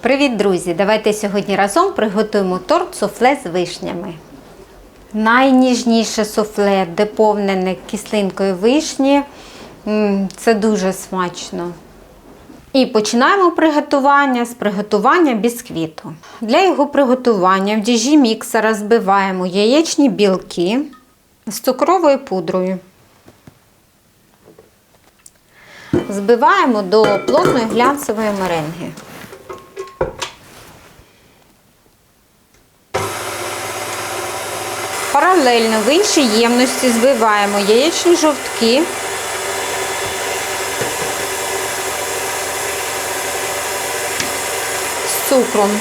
Привіт, друзі! Давайте сьогодні разом приготуємо торт суфле з вишнями. Найніжніше суфле, доповнене кислинкою вишні. Це дуже смачно. І починаємо приготування з приготування бісквіту. Для його приготування в діжі міксера збиваємо яєчні білки з цукровою пудрою. Збиваємо до плотної глянцевої меренги. Паралельно в іншій ємності збиваємо яєчні жовтки. З цукром.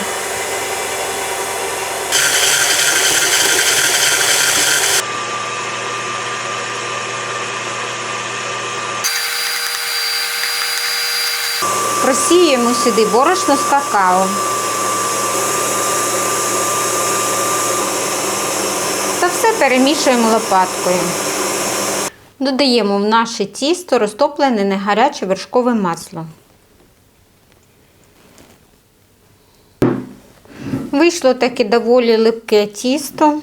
Просіємо сюди борошно з какао. Та все перемішуємо лопаткою. Додаємо в наше тісто розтоплене негаряче вершкове масло. Вийшло таке доволі липке тісто.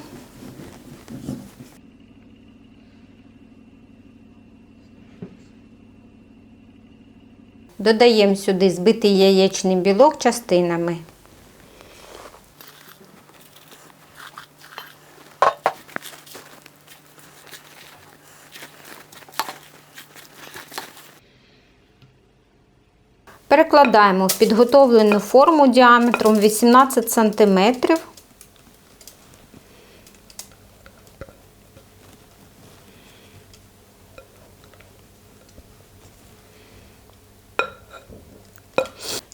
Додаємо сюди збитий яєчний білок частинами. Перекладаємо в підготовлену форму діаметром 18 см.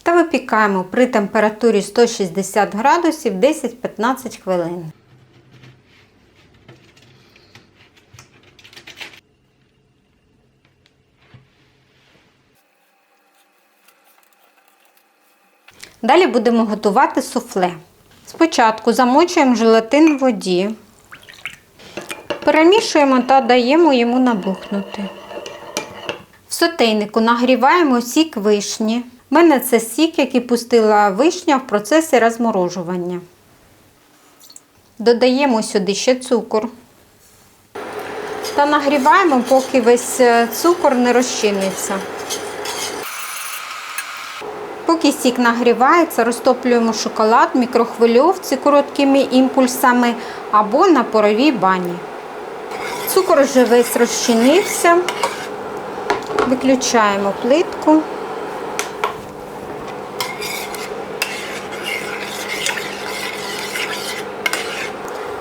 Та випікаємо при температурі 160 градусів 10-15 хвилин. Далі будемо готувати суфле. Спочатку замочуємо желатин в воді, перемішуємо та даємо йому набухнути. В сотейнику нагріваємо сік вишні. У мене це сік, який пустила вишня в процесі розморожування. Додаємо сюди ще цукор. Та нагріваємо, поки весь е, цукор не розчиниться. Поки сік нагрівається, розтоплюємо шоколад в мікрохвильовці короткими імпульсами або на поровій бані. Цукор вже весь розчинився. Виключаємо плитку.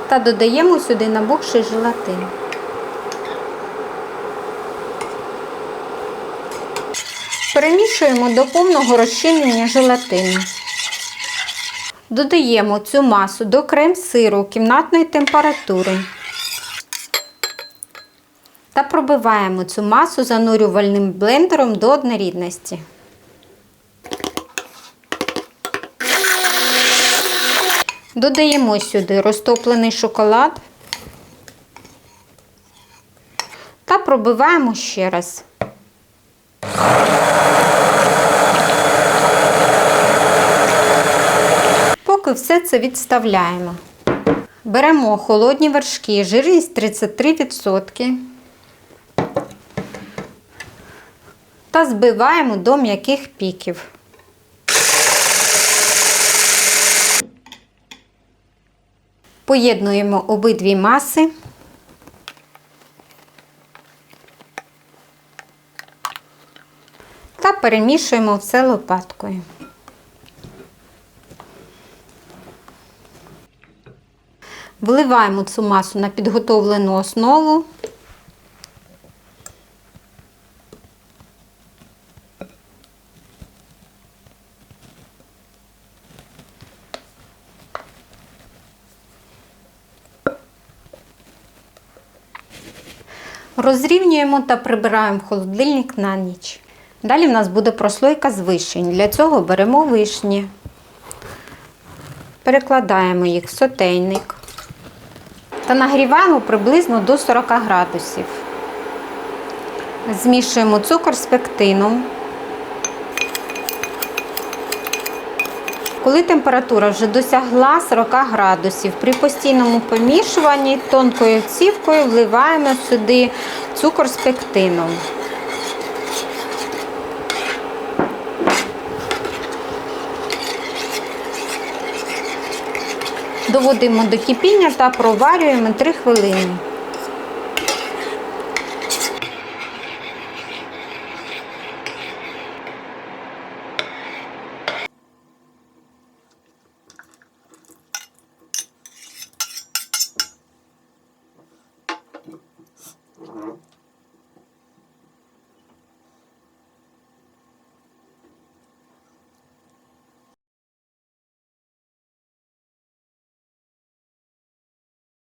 Та додаємо сюди набухший желатин. Перемішуємо до повного розчинення желатину. Додаємо цю масу до крем-сиру кімнатної температури. Та пробиваємо цю масу занурювальним блендером до однорідності. Додаємо сюди розтоплений шоколад та пробиваємо ще раз. Поки все це відставляємо. Беремо холодні вершки, жирність 33% та збиваємо до м'яких піків. Поєднуємо обидві маси. Та перемішуємо все лопаткою. Вливаємо цю масу на підготовлену основу. Розрівнюємо та прибираємо в холодильник на ніч. Далі в нас буде прослойка з вишень. Для цього беремо вишні, перекладаємо їх в сотейник та нагріваємо приблизно до 40 градусів. Змішуємо цукор з пектином. Коли температура вже досягла 40 градусів, при постійному помішуванні тонкою цівкою вливаємо сюди цукор з пектином. Доводимо до кипіння та проварюємо 3 хвилини.